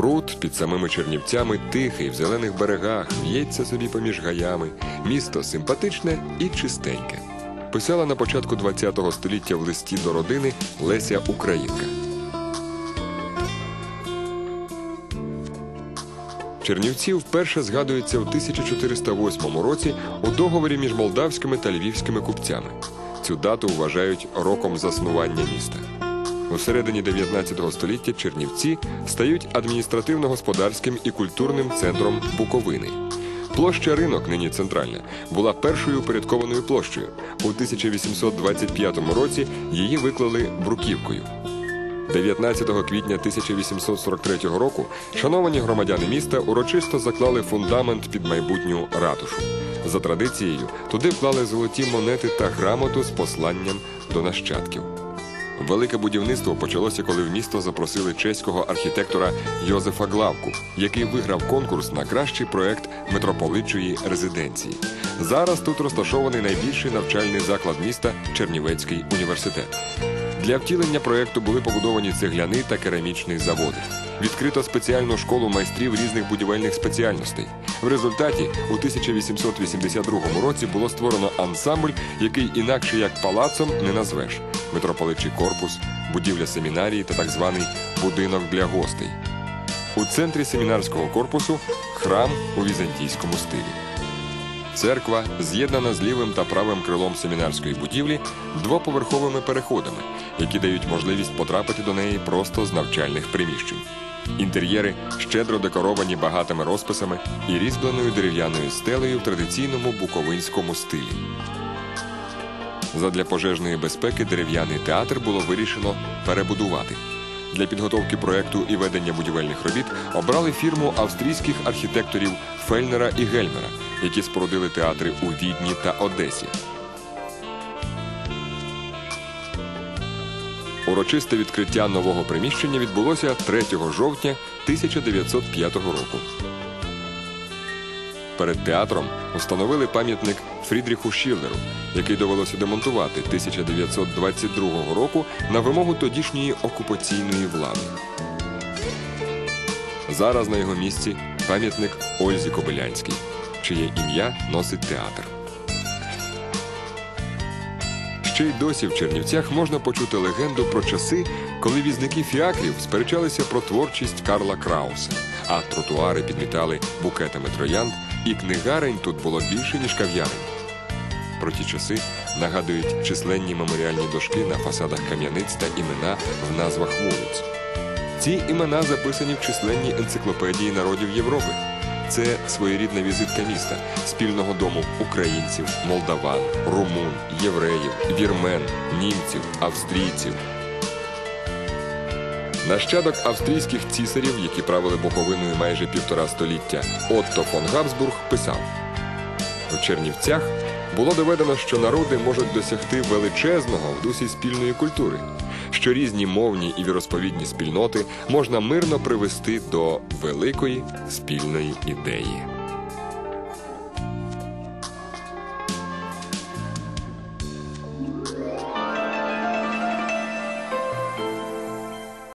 Пруд під самими Чернівцями тихий, в зелених берегах, в'ється собі поміж гаями. Місто симпатичне і чистеньке. Писала на початку ХХ століття в листі до родини Леся Українка. Чернівці вперше згадуються у 1408 році у договорі між молдавськими та львівськими купцями. Цю дату вважають роком заснування міста. У середині 19 століття Чернівці стають адміністративно-господарським і культурним центром Буковини. Площа ринок, нині центральна, була першою упорядкованою площею. У 1825 році її виклали бруківкою. 19 квітня 1843 року шановані громадяни міста урочисто заклали фундамент під майбутню ратушу. За традицією, туди вклали золоті монети та грамоту з посланням до нащадків. Велике будівництво почалося, коли в місто запросили чеського архітектора Йозефа Главку, який виграв конкурс на кращий проект митрополитчої резиденції. Зараз тут розташований найбільший навчальний заклад міста Чернівецький університет. Для втілення проекту були побудовані цегляний та керамічний заводи. Відкрито спеціальну школу майстрів різних будівельних спеціальностей. В результаті у 1882 році було створено ансамбль, який інакше як палацом не назвеш: митрополитчий корпус, будівля семінарії та так званий будинок для гостей. У центрі семінарського корпусу храм у візантійському стилі. Церква з'єднана з лівим та правим крилом семінарської будівлі двоповерховими переходами, які дають можливість потрапити до неї просто з навчальних приміщень. Інтер'єри щедро декоровані багатими розписами і різьбленою дерев'яною стелею в традиційному буковинському стилі. Задля пожежної безпеки дерев'яний театр було вирішено перебудувати. Для підготовки проекту і ведення будівельних робіт обрали фірму австрійських архітекторів Фельнера і Гельмера, які спорудили театри у Відні та Одесі. Урочисте відкриття нового приміщення відбулося 3 жовтня 1905 року. Перед театром установили пам'ятник Фрідріху Шіллеру, який довелося демонтувати 1922 року на вимогу тодішньої окупаційної влади. Зараз на його місці пам'ятник Ользі Кобилянській, чиє ім'я носить театр. Ще й досі в Чернівцях можна почути легенду про часи, коли візники фіакрів сперечалися про творчість Карла Крауса, а тротуари підмітали букетами троянд, і книгарень тут було більше, ніж кав'ярень. Про ті часи нагадують численні меморіальні дошки на фасадах кам'яниць та імена в назвах вулиць. Ці імена записані в численній енциклопедії народів Європи. Це своєрідна візитка міста, спільного дому українців, молдаван, румун, євреїв, вірмен, німців, австрійців. Нащадок австрійських цісарів, які правили Буковиною майже півтора століття, Отто фон Габсбург писав: у Чернівцях було доведено, що народи можуть досягти величезного в дусі спільної культури, що різні мовні і віросповідні спільноти можна мирно привести до великої спільної ідеї.